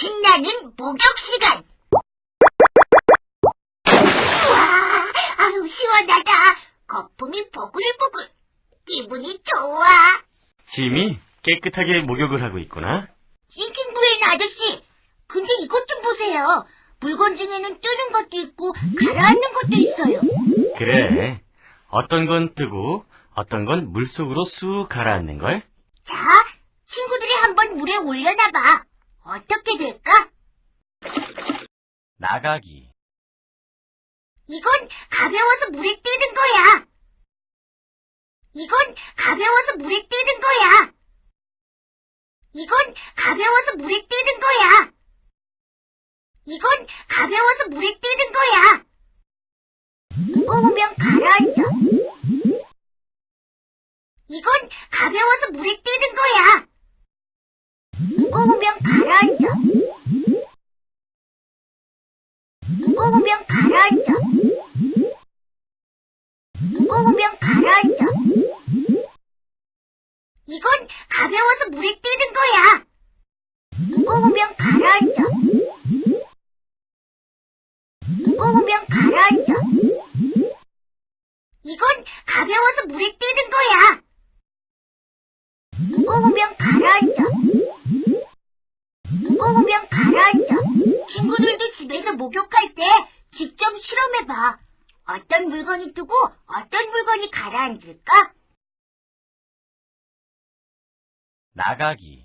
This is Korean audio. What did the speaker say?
신나는 목욕 시간. 와, 아유, 시원하다. 거품이 보글보글. 기분이 좋아. 짐이 깨끗하게 목욕을 하고 있구나. 싱킹부인 아저씨, 근데 이것 좀 보세요. 물건 중에는 뜨는 것도 있고 가라앉는 것도 있어요. 그래. 어떤 건 뜨고 어떤 건 물속으로 쑥 가라앉는 걸? 자, 친구들이 한번 물에 올려놔봐. 어떻게 될까? 나가기. 이건 가벼워서 물에 뜨는 거야. 이건 가벼워서 물에 뜨는 거야. 이건 가벼워서 물에 뜨는 거야. 이건 가벼워서 물에 뜨는 거야. 무거우면 가라앉아. 이건 가벼워서 물에 뜨는 거야. 무거우면 가라앉아. 무거우면 가라앉아. 무거우면 가라앉아. 이건 가벼워서 물에 뜨는 거야. 무거우면 가라앉아. 무거우면 가라앉아. 이건 가벼워서 물에 뜨는 거야. 실험해봐. 어떤 물건이 뜨고 어떤 물건이 가라앉을까? 나가기.